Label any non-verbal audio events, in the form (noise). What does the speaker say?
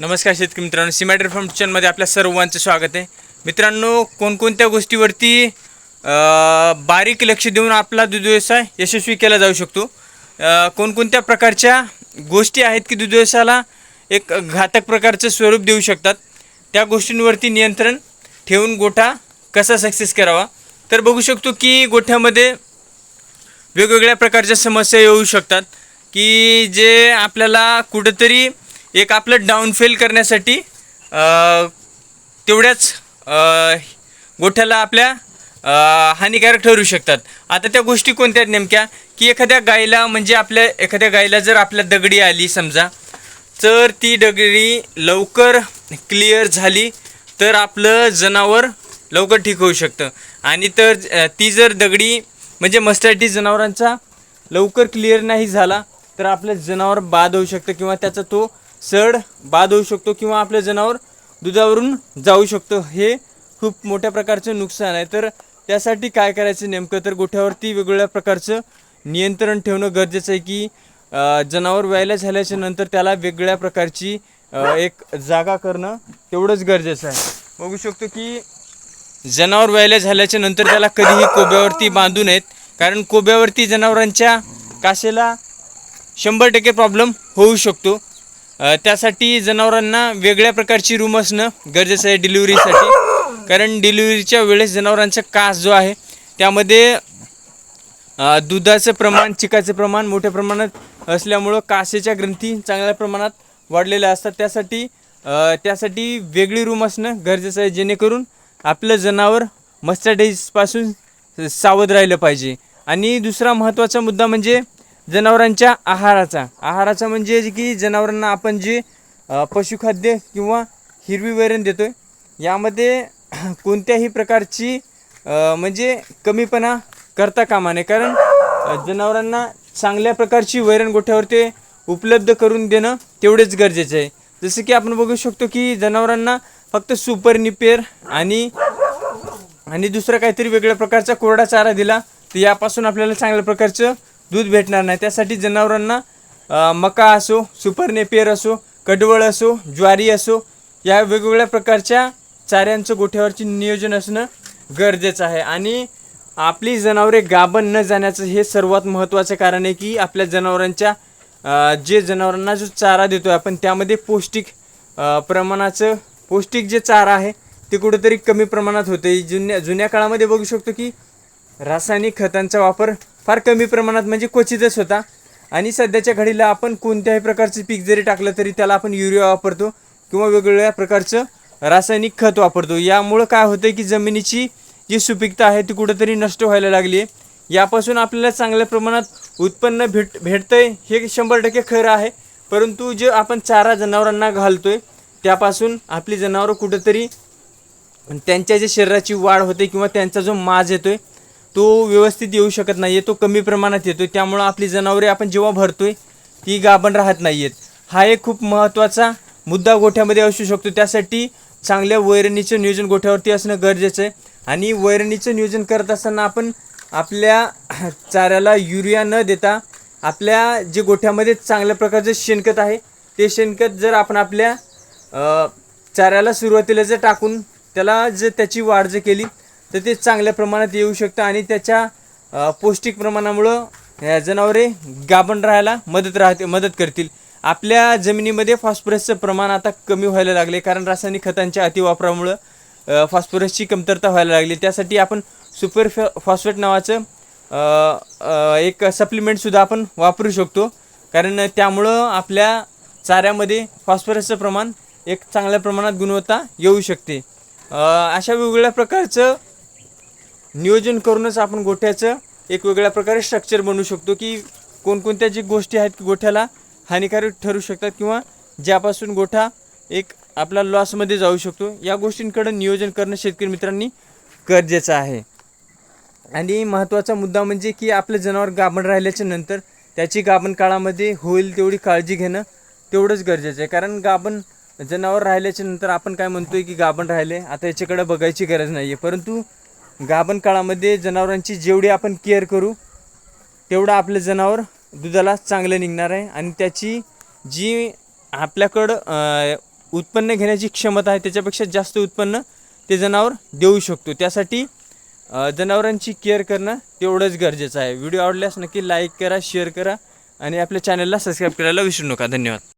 नमस्कार शेतकरी मित्रांनो सिमॅटर फार्म किचनमध्ये आपल्या सर्वांचं स्वागत आहे. मित्रांनो कोणकोणत्या गोष्टीवरती बारीक लक्ष देऊन आपला दूध व्यवसाय यशस्वी केला जाऊ शकतो? कोणकोणत्या प्रकारच्या गोष्टी आहेत की दूध व्यवसायाला एक घातक प्रकारचं स्वरूप देऊ शकतात? त्या गोष्टींवरती नियंत्रण ठेवून गोठा कसा सक्सेस करावा? तर बघू शकतो की गोठ्यामध्ये वेगवेगळ्या प्रकारच्या समस्या येऊ शकतात की जे आपल्याला कुठंतरी एक आपलं डाऊनफेल करण्यासाठी तेवढ्याच गोठ्याला आपल्या हानिकारक ठरू शकतात. आता त्या गोष्टी कोणत्या आहेत नेमक्या? की एखाद्या गायीला म्हणजे आपल्या एखाद्या गायीला जर आपल्या दगडी आली समजा तर ती दगडी लवकर क्लिअर झाली तर आपलं जनावर लवकर ठीक होऊ शकतं. आणि तर ती जर दगडी म्हणजे मस्टॅटी जनावरांचा लवकर क्लिअर नाही झाला तर आपलं जनावर बाद होऊ शकतं किंवा त्याचा तो सड बाद होऊ शकतो किंवा आपलं जनावर दुधावरून जाऊ शकतो. हे खूप मोठ्या प्रकारचं नुकसान आहे. तर त्यासाठी काय करायचं नेमकं? तर गोठ्यावरती वेगवेगळ्या प्रकारचं नियंत्रण ठेवणं गरजेचं आहे की जनावर व्हायला झाल्याच्यानंतर त्याला वेगळ्या प्रकारची एक जागा करणं तेवढंच गरजेचं आहे. बघू शकतो की जनावर व्हायला झाल्याच्यानंतर त्याला कधीही कोब्यावरती बांधू नयेत. कारण कोब्यावरती जनावरांच्या कासेला शंभर टक्के प्रॉब्लेम होऊ शकतो. त्यासाठी जनावरांना वेगळ्या प्रकारची रूम असणं गरजेचं आहे डिलिव्हरीसाठी. कारण डिलिव्हरीच्या वेळेस जनावरांचा कास जो आहे त्यामध्ये दुधाचं प्रमाण चिकाचं प्रमाण मोठ्या प्रमाणात असल्यामुळं कासेच्या ग्रंथी चांगल्या प्रमाणात वाढलेल्या असतात. त्यासाठी त्यासाठी वेगळी रूम असणं गरजेचं आहे जेणेकरून आपलं जनावर मस्टॅटाईजपासून सावध राहिलं पाहिजे. आणि दुसरा महत्त्वाचा मुद्दा म्हणजे जनावरांच्या आहाराचा. आहाराचा म्हणजे जे की जनावरांना आपण जे पशुखाद्य किंवा हिरवी वैरण देतो आहे यामध्ये कोणत्याही प्रकारची म्हणजे कमीपणा करता कामा नये. कारण जनावरांना चांगल्या प्रकारची वैरण गोठ्यावरती उपलब्ध करून देणं तेवढेच गरजेचं आहे. जसं की आपण बघू शकतो की जनावरांना फक्त सुपर निपेर आणि आणि दुसरा काहीतरी वेगळ्या प्रकारचा कोरडा चारा दिला तर यापासून आपल्याला चांगल्या प्रकारचं दूध भेटणार नाही. त्यासाठी जनावरांना मका असो सुपर नेपियर असो कडवळ असो ज्वारी असो या वेगवेगळ्या प्रकारच्या चाऱ्यांचं गोठ्यावरची नियोजन असणं गरजेचं आहे. आणि आपली जनावरे गाभण न जाण्याचं हे सर्वात महत्त्वाचं कारण आहे की आपल्या जनावरांच्या जे जनावरांना जो चारा देतो आपण त्यामध्ये पौष्टिक प्रमाणाचं पौष्टिक जे चारा आहे ते कुठेतरी कमी प्रमाणात होते जुन्या जुन्या काळामध्ये बघू शकतो की रासायनिक खतांचा वापर फार कमी प्रमाणात म्हणजे क्वचितच होता. आणि सध्याच्या घडीला आपण कोणत्याही प्रकारचं पीक जरी टाकलं तरी त्याला आपण युरिया वापरतो किंवा वेगवेगळ्या प्रकारचं रासायनिक खत वापरतो. यामुळं काय होतं की जमिनीची जी सुपीकता आहे ती कुठंतरी नष्ट व्हायला लागली आहे यापासून आपल्याला चांगल्या प्रमाणात उत्पन्न भेट भेटतंय हे शंभर टक्के खरं आहे. परंतु जे आपण चारा जनावरांना घालतोय त्यापासून आपली जनावरं कुठंतरी त्यांच्या जे शरीराची वाढ होते किंवा त्यांचा जो माज येतोय तो व्यवस्थित येऊ शकत नाही आहे तो कमी प्रमाणात येतो त्यामुळं आपली जनावरे आपण जेव्हा भरतोय ती गाभण राहत नाही आहेत हा एक खूप महत्त्वाचा मुद्दा गोठ्यामध्ये असू शकतो. त्यासाठी चांगल्या वैरणीचं नियोजन गोठ्यावरती असणं गरजेचं आहे. आणि वैरणीचं नियोजन करत असताना आपण आपल्या (clears throat) चाऱ्याला युरिया न देता आपल्या जे गोठ्यामध्ये चांगल्या प्रकारचं शेणखत आहे ते शेणखत जर आपण आपल्या चाऱ्याला सुरुवातीला जर टाकून त्याला जर त्याची वाढ जर केली तर ते चांगल्या प्रमाणात येऊ शकतं आणि त्याच्या पौष्टिक प्रमाणामुळं जनावरे गाभण राहायला मदत राहते मदत करतील. आपल्या जमिनीमध्ये फॉस्फरसचं प्रमाण आता कमी व्हायला लागले कारण रासायनिक खतांच्या अतिवापरामुळं फॉस्फरसची कमतरता व्हायला लागली. त्यासाठी आपण सुपर फॉ फॉस्फेट नावाचं एक सप्लिमेंटसुद्धा आपण वापरू शकतो. कारण त्यामुळं आपल्या चाऱ्यामध्ये फॉस्फरसचं प्रमाण एक चांगल्या प्रमाणात गुणवत्ता येऊ शकते. अशा वेगवेगळ्या प्रकारचं नियोजन करूनच आपण गोठ्याचं एक वेगळ्या प्रकारे स्ट्रक्चर बनवू शकतो की कोणकोणत्या जी गोष्टी आहेत की गोठ्याला हानिकारक ठरू शकतात किंवा ज्यापासून गोठा एक आपला लॉसमध्ये जाऊ शकतो या गोष्टींकडं नियोजन करणं शेतकरी मित्रांनी गरजेचं आहे. आणि महत्त्वाचा मुद्दा म्हणजे की आपलं जनावर गाभण राहिल्याच्या नंतर त्याची गाभण काळामध्ये होईल तेवढी काळजी घेणं तेवढंच गरजेचं आहे. कारण गाभण जनावर राहिल्याच्या नंतर आपण काय म्हणतोय की गाभण राहिले आता याच्याकडे बघायची गरज नाही आहे परंतु गाभण काळामध्ये जनावरांची जेवढी आपण केअर करू तेवढं आपलं जनावर दुधाला चांगलं निघणार आहे आणि त्याची जी आपल्याकडं उत्पन्न घेण्याची क्षमता आहे त्याच्यापेक्षा जास्त उत्पन्न ते जनावर देऊ शकतो. त्यासाठी जनावरांची केअर करणं तेवढंच गरजेचं आहे. व्हिडिओ आवडल्यास नक्की लाईक करा शेअर करा आणि आपल्या चॅनलला सबस्क्राईब करायला विसरू नका. धन्यवाद.